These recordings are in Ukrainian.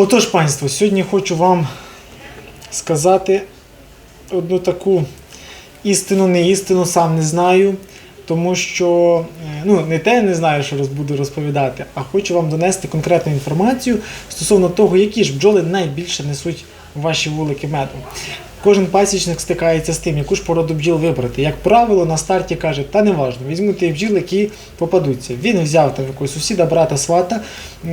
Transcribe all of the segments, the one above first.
Отож, панство, сьогодні хочу вам сказати одну таку істину, не істину, сам не знаю. Тому що е, ну, не те не знаю, що роз- буду розповідати, а хочу вам донести конкретну інформацію стосовно того, які ж бджоли найбільше несуть ваші вулики меду. Кожен пасічник стикається з тим, яку ж породу бджіл вибрати. Як правило, на старті каже, та не важно, візьму ті бджіл, які попадуться. Він взяв там якогось сусіда, брата, свата,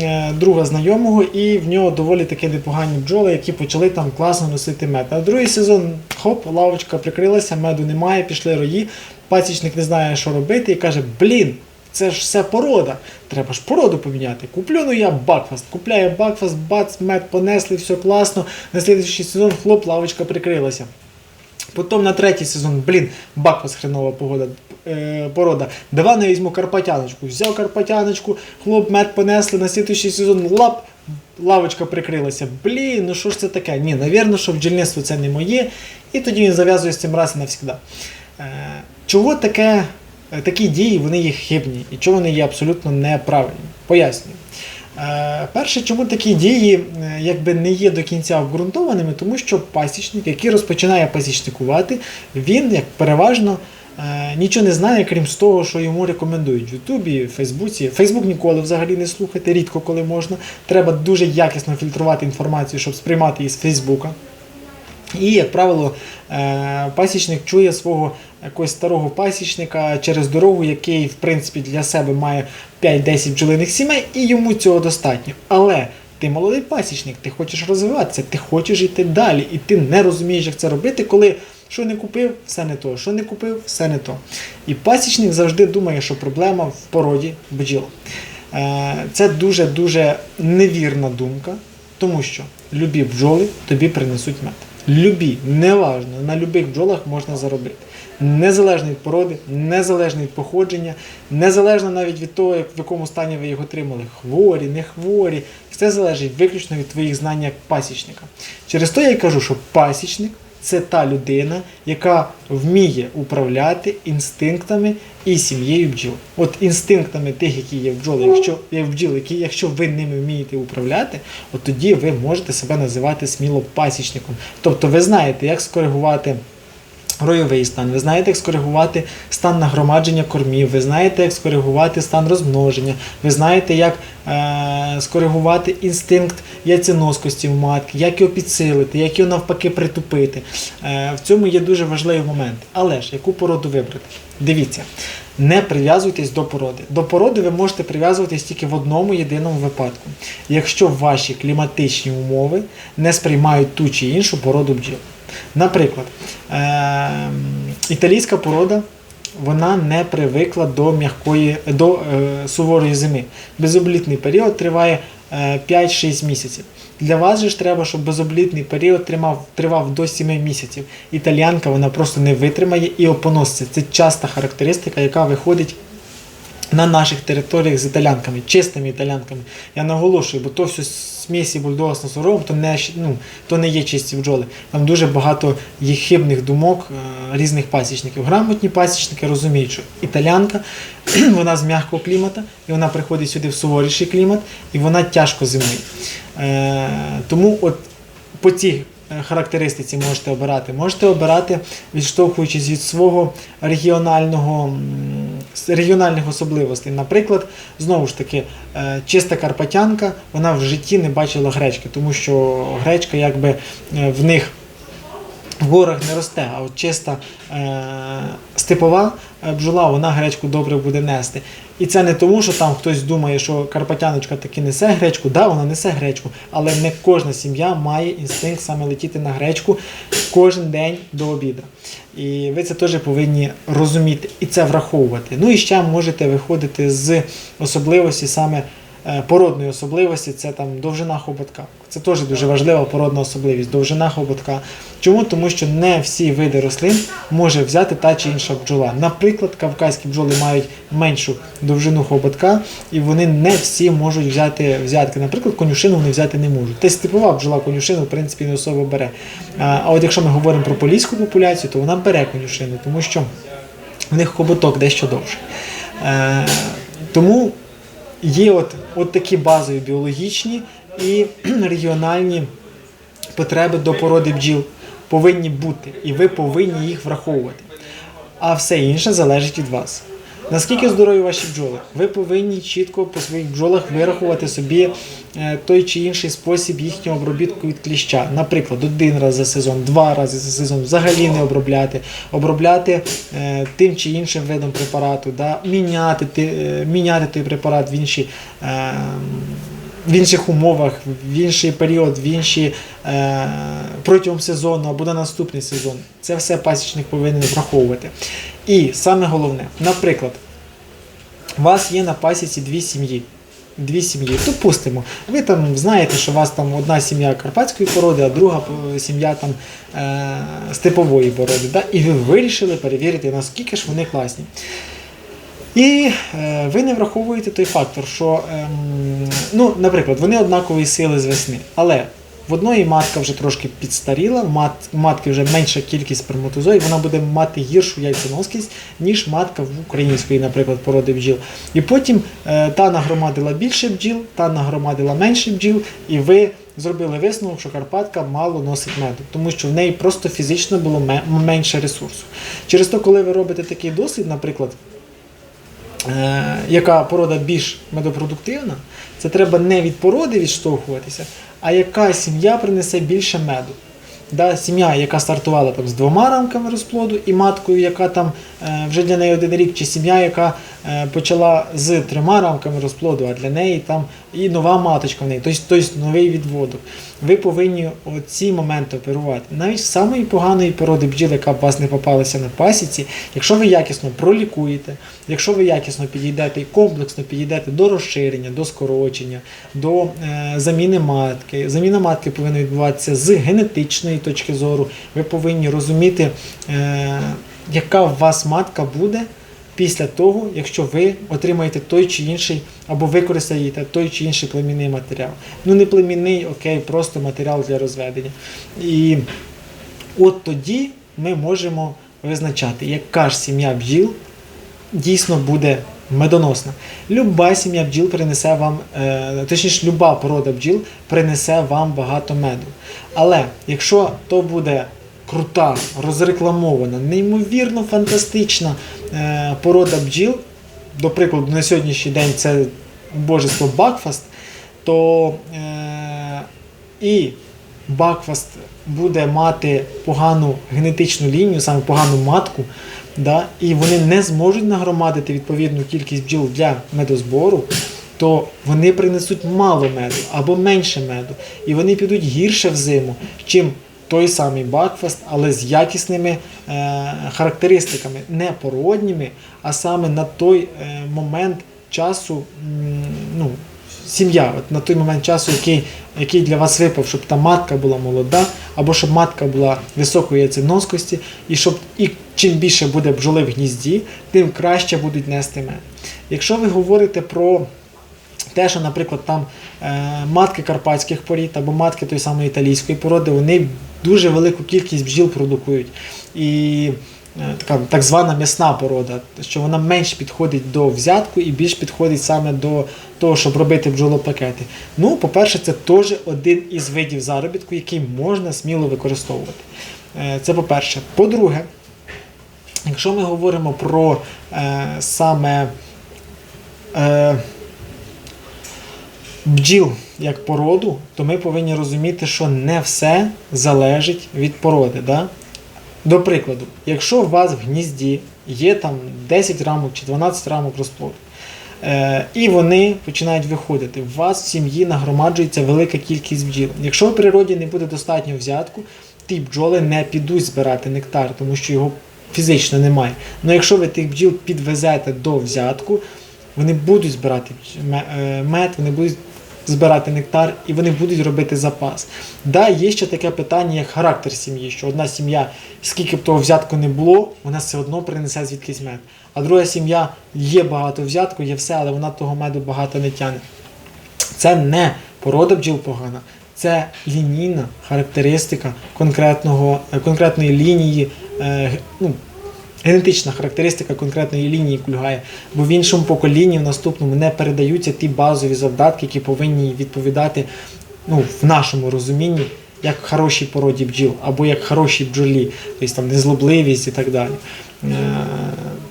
е, друга знайомого, і в нього доволі таки непогані бджоли, які почали там класно носити мед. А другий сезон, хоп, лавочка прикрилася, меду немає, пішли рої. Пасічник не знає, що робити, і каже: Блін, це ж все порода. Треба ж породу поміняти. Куплю ну я Бакфаст. Купляє Бакфаст, бац, мед понесли, все класно. На слідуючий сезон хлоп, лавочка прикрилася. Потім на третій сезон, блін, Бакфаст хренова погода, е, порода. Давай не візьму карпатяночку. Взяв карпатяночку, хлоп, мед понесли, на слідуючий сезон лап, лавочка прикрилася. Блін, ну що ж це таке? Ні, навірно, що бджільництво це не моє. І тоді він зав'язує з цим раз і навсігда. Е, чого таке, такі дії вони є хибні і чого вони є абсолютно неправильні? Пояснюю. Е, Перше, чому такі дії е, якби не є до кінця обґрунтованими, тому що пасічник, який розпочинає пасічникувати, він як переважно е, нічого не знає, крім з того, що йому рекомендують в Ютубі, Фейсбуці. Фейсбук ніколи взагалі не слухати, рідко коли можна. Треба дуже якісно фільтрувати інформацію, щоб сприймати її з Фейсбука. І, як правило, е, пасічник чує свого якогось старого пасічника через дорогу, який, в принципі, для себе має 5-10 бджолиних сімей, і йому цього достатньо. Але ти молодий пасічник, ти хочеш розвиватися, ти хочеш йти далі, і ти не розумієш, як це робити, коли що не купив, все не то, що не купив, все не то. І пасічник завжди думає, що проблема в породі бджіл. Е, Це дуже-дуже невірна думка, тому що любі бджоли тобі принесуть мед. Любі, неважно, на любих бджолах можна заробити. Незалежно від породи, незалежно від походження, незалежно навіть від того, в якому стані ви їх отримали, хворі, не хворі. Все залежить виключно від твоїх знань як пасічника. Через то я й кажу, що пасічник це та людина, яка вміє управляти інстинктами і сім'єю бджіл. От інстинктами тих, які є бджоли, якщо є бджіл, які, якщо ви ними вмієте управляти, от тоді ви можете себе називати сміло пасічником. Тобто ви знаєте, як скоригувати. Ройовий стан, ви знаєте, як скоригувати стан нагромадження кормів, ви знаєте, як скоригувати стан розмноження, ви знаєте, як е- скоригувати інстинкт яйценоскості в матки, як його підсилити, як його навпаки притупити. Е- в цьому є дуже важливий момент. Але ж яку породу вибрати? Дивіться, не прив'язуйтесь до породи. До породи ви можете прив'язуватись тільки в одному єдиному випадку, якщо ваші кліматичні умови не сприймають ту чи іншу породу бджіл. Наприклад, е- італійська порода вона не привикла до м'якої до е, суворої зими. Безоблітний період триває е, 5-6 місяців. Для вас же ж треба, щоб безоблітний період тримав, тривав до 7 місяців. Італіянка вона просто не витримає і опоноситься. Це часта характеристика, яка виходить на наших територіях з італянками, чистими італянками. Я наголошую, бо то все смісі бульдога з носорогом, то не, ну, то не є чисті бджоли. Там дуже багато є хибних думок е, різних пасічників. Грамотні пасічники розуміють, що італянка вона з м'якого клімата, і вона приходить сюди в суворіший клімат, і вона тяжко зимує. Е, тому от по цій характеристиці можете обирати. Можете обирати, відштовхуючись від свого регіонального, регіональних особливостей. Наприклад, знову ж таки, е, чиста карпатянка, вона в житті не бачила гречки, тому що гречка якби е, в них в горах не росте, а от чиста е, степова е, бджола, вона гречку добре буде нести. І це не тому, що там хтось думає, що карпатяночка таки несе гречку, да, вона несе гречку, але не кожна сім'я має інстинкт саме летіти на гречку кожен день до обіду. І ви це теж повинні розуміти і це враховувати. Ну і ще можете виходити з особливості саме е, породної особливості, це там довжина хоботка. Це теж дуже важлива породна особливість, довжина хоботка. Чому? Тому що не всі види рослин може взяти та чи інша бджола. Наприклад, кавказькі бджоли мають меншу довжину хоботка, і вони не всі можуть взяти взятки. Наприклад, конюшину вони взяти не можуть. Й степова бджола конюшину, в принципі, не особо бере. А а от якщо ми говоримо про поліську популяцію, то вона бере конюшину, тому що в них хоботок дещо довший. Е, тому є от, от такі базові біологічні і регіональні потреби до породи бджіл повинні бути, і ви повинні їх враховувати. А все інше залежить від вас. Наскільки здорові ваші бджоли? Ви повинні чітко по своїх бджолах вирахувати собі е, той чи інший спосіб їхнього обробітку від кліща. Наприклад, один раз за сезон, два рази за сезон, взагалі не обробляти, обробляти е, тим чи іншим видом препарату, да? міняти, е, міняти той препарат в інші. В інших умовах, в інший період, в інші е, протягом сезону або на наступний сезон. Це все пасічник повинен враховувати. І саме головне, наприклад, у вас є на пасіці дві сім'ї. Дві сім'ї. Допустимо, ви там знаєте, що у вас там одна сім'я карпатської породи, а друга сім'я там е, степової породи. Да? І ви вирішили перевірити, наскільки ж вони класні. І е, ви не враховуєте той фактор, що, ем, ну, наприклад, вони однакової сили з весни, але в одної матка вже трошки підстаріла, в мат, матки вже менша кількість сперматозоїд, вона буде мати гіршу яйценоскість, ніж матка в української, наприклад, породи бджіл. І потім е, та нагромадила більше бджіл, та нагромадила менше бджіл, і ви зробили висновок, що Карпатка мало носить меду, тому що в неї просто фізично було менше ресурсу. Через то, коли ви робите такий дослід, наприклад, е, яка порода більш медопродуктивна, це треба не від породи відштовхуватися, а яка сім'я принесе більше меду. Да, сім'я, яка стартувала там з двома рамками розплоду, і маткою, яка там е, вже для неї один рік, чи сім'я, яка е, почала з трьома рамками розплоду, а для неї там і нова маточка в неї, тобто, тобто новий відводок. Ви повинні оці моменти оперувати. Навіть з самої поганої породи бджіл, яка б вас не попалася на пасіці, якщо ви якісно пролікуєте, якщо ви якісно підійдете і комплексно підійдете до розширення, до скорочення, до е, заміни матки. Заміна матки повинна відбуватися з генетичної точки зору. Ви повинні розуміти, е, яка у вас матка буде. Після того, якщо ви отримаєте той чи інший, або використаєте той чи інший племінний матеріал. Ну не племінний, окей, просто матеріал для розведення. І от тоді ми можемо визначати, яка ж сім'я бджіл дійсно буде медоносна. Люба сім'я бджіл принесе вам, е, точніше, люба порода бджіл принесе вам багато меду. Але якщо то буде крута, розрекламована, неймовірно фантастична е, порода бджіл, до прикладу, на сьогоднішній день це божество Бакфаст, то е, і Бакфаст буде мати погану генетичну лінію, саме погану матку, да, і вони не зможуть нагромадити відповідну кількість бджіл для медозбору, то вони принесуть мало меду або менше меду, і вони підуть гірше в зиму, чим той самий Бакфаст, але з якісними е, характеристиками, не породніми, а саме на той е, момент часу, ну, сім'я, от на той момент часу, який, який для вас випав, щоб та матка була молода, або щоб матка була високої яйценоскості, і щоб і чим більше буде бджоли в гнізді, тим краще будуть нести мед. Якщо ви говорите про те, що, наприклад, там е, матки карпатських порід або матки той самої італійської породи, вони дуже велику кількість бджіл продукують. І е, така так звана м'ясна порода, що вона менш підходить до взятку і більш підходить саме до того, щоб робити бджолопакети. Ну, по-перше, це теж один із видів заробітку, який можна сміло використовувати. Е, Це по-перше. По-друге, якщо ми говоримо про е, саме е, бджіл як породу, то ми повинні розуміти, що не все залежить від породи. Да? До прикладу, якщо у вас в гнізді є там 10 рамок чи 12 рамок розплоду, е, і вони починають виходити, у вас в сім'ї нагромаджується велика кількість бджіл. Якщо в природі не буде достатньо взятку, ті бджоли не підуть збирати нектар, тому що його фізично немає. Але якщо ви тих бджіл підвезете до взятку, вони будуть збирати е, мед, вони будуть збирати нектар і вони будуть робити запас. Да, є ще таке питання, як характер сім'ї, що одна сім'я, скільки б того взятку не було, вона все одно принесе звідкись мед. А друга сім'я є багато взятку, є все, але вона того меду багато не тягне. Це не порода бджіл погана, це лінійна характеристика конкретного, е, конкретної лінії, е, ну, генетична характеристика конкретної лінії кульгає, бо в іншому поколінні, в наступному, не передаються ті базові завдатки, які повинні відповідати ну, в нашому розумінні, як хорошій породі бджіл, або як хорошій бджолі, тобто там незлобливість і так далі. Е,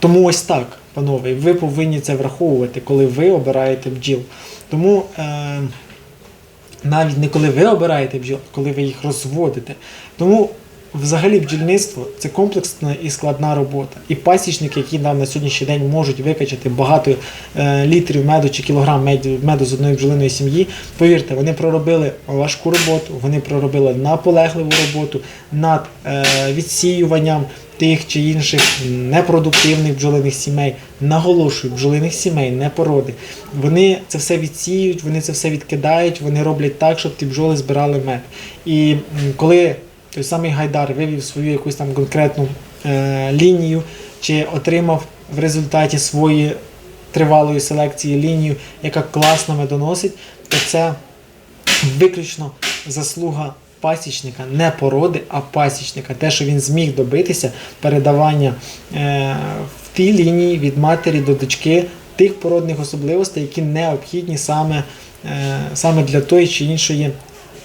Тому ось так, панове, ви повинні це враховувати, коли ви обираєте бджіл. Тому е, навіть не коли ви обираєте бджіл, а коли ви їх розводите. Тому взагалі бджільництво це комплексна і складна робота. І пасічники, які нам на сьогоднішній день можуть викачати багато е, літрів меду чи кілограм меду, з одної бджолиної сім'ї, повірте, вони проробили важку роботу, вони проробили наполегливу роботу над е, відсіюванням тих чи інших непродуктивних бджолиних сімей. Наголошую, бджолиних сімей, не породи. Вони це все відсіюють, вони це все відкидають, вони роблять так, щоб ті бджоли збирали мед. І коли той самий Гайдар вивів свою якусь там конкретну е, лінію, чи отримав в результаті своєї тривалої селекції лінію, яка класно медоносить, то це виключно заслуга пасічника, не породи, а пасічника. Те, що він зміг добитися передавання е, в тій лінії від матері до дочки тих породних особливостей, які необхідні саме, е, саме для тої чи іншої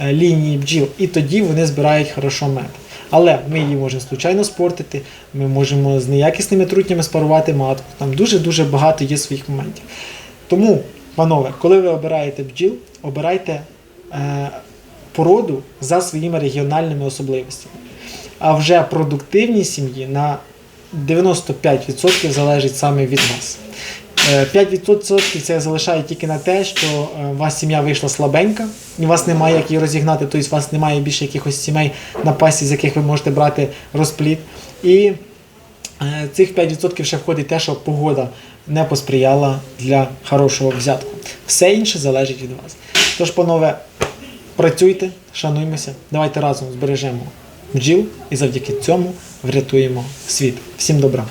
лінії бджіл. І тоді вони збирають хорошо мед. Але ми її можемо случайно спортити, ми можемо з неякісними трутнями спарувати матку. Там дуже-дуже багато є своїх моментів. Тому, панове, коли ви обираєте бджіл, обирайте е, породу за своїми регіональними особливостями. А вже продуктивні сім'ї на 95% залежить саме від вас. Е, 5% це залишає тільки на те, що е, у вас сім'я вийшла слабенька, і у вас немає як її розігнати, тобто у вас немає більше якихось сімей на пасі, з яких ви можете брати розплід. І е, цих 5% ще входить те, що погода не посприяла для хорошого взятку. Все інше залежить від вас. Тож, панове, працюйте, шануймося, давайте разом збережемо бджіл і завдяки цьому врятуємо світ. Всім добра!